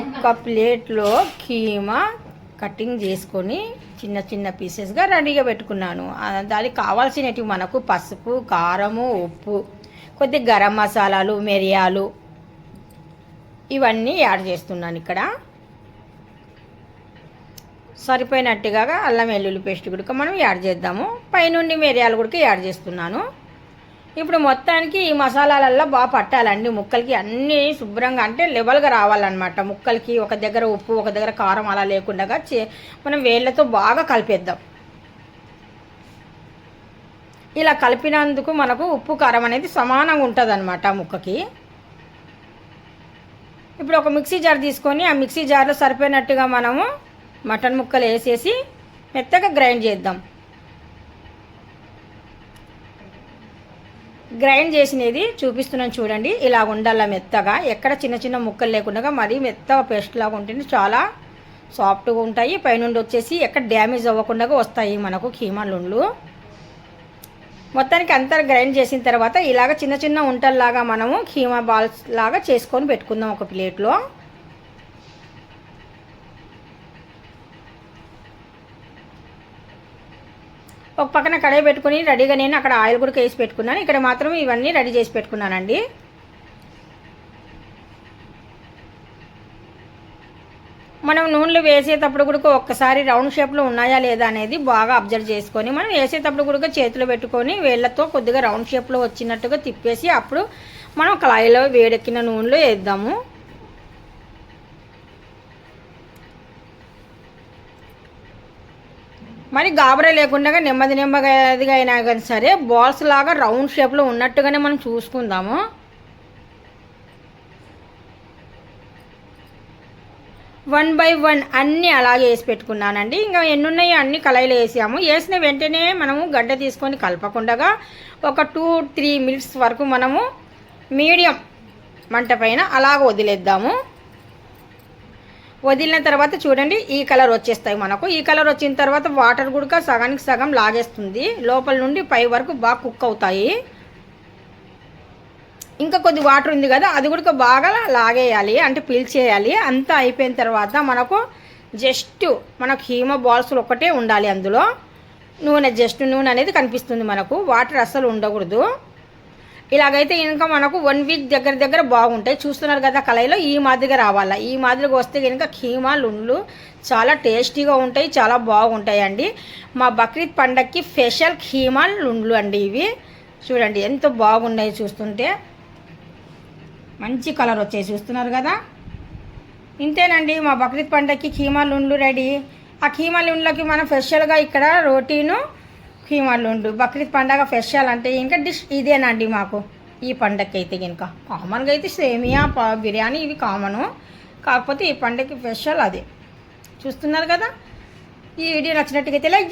ఒక్క ప్లేట్లో కీమా కటింగ్ చేసుకొని చిన్న చిన్న పీసెస్గా రెడీగా పెట్టుకున్నాను. దానికి కావాల్సినవి మనకు పసుపు కారము ఉప్పు కొద్ది గరం మసాలాలు మిరియాలు ఇవన్నీ యాడ్ చేస్తున్నాను ఇక్కడ. సరిపోయినట్టుగా అల్లం వెల్లుల్లి పేస్ట్ కూడా మనం యాడ్ చేద్దాము. పైనుండి మిరియాలు కూడా యాడ్ చేస్తున్నాను. ఇప్పుడు మొత్తానికి ఈ మసాలాలల్లో బాగా పట్టాలండి. ముక్కలకి అన్నీ శుభ్రంగా అంటే లెవెల్గా రావాలన్నమాట. ముక్కలకి ఒక దగ్గర ఉప్పు ఒక దగ్గర కారం అలా లేకుండా చే మనం వేళ్ళతో బాగా కలిపేద్దాం. ఇలా కలిపినందుకు మనకు ఉప్పు కారం అనేది సమానంగా ఉంటుంది అనమాట ముక్కకి. ఇప్పుడు ఒక మిక్సీ జార్ తీసుకొని ఆ మిక్సీ జార్లో సరిపోయినట్టుగా మనము మటన్ ముక్కలు వేసేసి మెత్తగా గ్రైండ్ చేద్దాం. గ్రైండ్ చేసినది చూపిస్తున్నాను చూడండి. ఇలా ఉండాల మెత్తగా. ఎక్కడ చిన్న చిన్న ముక్కలు లేకుండా మరీ మెత్తగా పేస్ట్ లాగా ఉంటుంది చాలా సాఫ్ట్గా ఉంటాయి. పైనుండి వచ్చేసి ఎక్కడ డ్యామేజ్ అవ్వకుండా వస్తాయి మనకు కీమాలుండ్లు మొత్తానికి అంతా గ్రైండ్ చేసిన తర్వాత ఇలాగ చిన్న చిన్న ఉంటల్లాగా మనము కీమా బాల్స్ లాగా చేసుకొని పెట్టుకుందాం ఒక ప్లేట్లో. ఒక పక్కన కడాయి పెట్టుకుని రెడీగా నేను అక్కడ ఆయిల్ కూడా వేసి పెట్టుకున్నాను. ఇక్కడ మాత్రం ఇవన్నీ రెడీ చేసి పెట్టుకున్నానండి. మనం నూనెలు వేసేటప్పుడు కూడా ఒక్కసారి రౌండ్ షేప్లో ఉన్నాయా లేదా అనేది బాగా అబ్జర్వ్ చేసుకొని మనం వేసేటప్పుడు కూడా చేతిలో పెట్టుకొని వేళ్ళతో కొద్దిగా రౌండ్ షేప్లో వచ్చినట్టుగా తిప్పేసి అప్పుడు మనం కళాయిలో వేడెక్కిన నూనెలో వేద్దాము. మరి గాబరా లేకుండా నెమ్మది నెమ్మదిగా అయినా కానీ సరే బాల్స్ లాగా రౌండ్ షేప్లో ఉన్నట్టుగానే మనం చూసుకుందాము. వన్ బై వన్ అన్నీ అలాగే వేసి పెట్టుకున్నానండి. ఇంకా ఎన్ని ఉన్నాయో అన్ని కళాయిలో వేసాము. వేసిన వెంటనే మనము గడ్డ తీసుకొని కలపకుండా ఒక టూ త్రీ మినిట్స్ వరకు మనము మీడియం మంట పైన అలాగ వదిలేద్దాము. వదిలిన తర్వాత చూడండి ఈ కలర్ వచ్చేస్తాయి మనకు. ఈ కలర్ వచ్చిన తర్వాత వాటర్ కూడా సగానికి సగం లాగేస్తుంది. లోపల నుండి పై వరకు బాగా కుక్ అవుతాయి. ఇంకా కొద్ది వాటర్ ఉంది కదా అది కూడా బాగా లాగేయాలి అంటే పీల్చేయాలి. అంతా అయిపోయిన తర్వాత మనకు జస్ట్ మనకు హీమో బాల్స్లు ఒకటే ఉండాలి అందులో. నూనె జస్ట్ నూనె అనేది కనిపిస్తుంది మనకు. వాటర్ అస్సలు ఉండకూడదు. ఇలాగైతే ఇంకా మనకు వన్ వీక్ దగ్గర దగ్గర బాగుంటాయి. చూస్తున్నారు కదా కళాయిలో ఈ మాదిరిగా రావాలా? ఈ మాదిరిగా వస్తే కనుక కీమా లుండ్లు చాలా టేస్టీగా ఉంటాయి చాలా బాగుంటాయి అండి మా బక్రీద్ పండగకి స్పెషల్ కీమా లుండ్లు అండి ఇవి. చూడండి ఎంత బాగున్నాయి చూస్తుంటే. మంచి కలర్ వచ్చాయి చూస్తున్నారు కదా. ఇంతేనండి మా బక్రీద్ పండగకి కీమా లుండ్లు రెడీ. ఆ కీమా లుండ్లకి మనం స్పెషల్గా ఇక్కడ రోటీను కీమా బక్రీద్ పండగ ఫెషల్ అంటే ఇంకా డిష్ ఇదేనండి మాకు. ఈ పండగకి అయితే ఇంకా కామన్గా అయితే సేమియా బిర్యానీ ఇవి కామను. కాకపోతే ఈ పండగకి స్పెషల్ అదే. చూస్తున్నారు కదా? ఈ వీడియో నచ్చినట్టుగా అయితే లైక్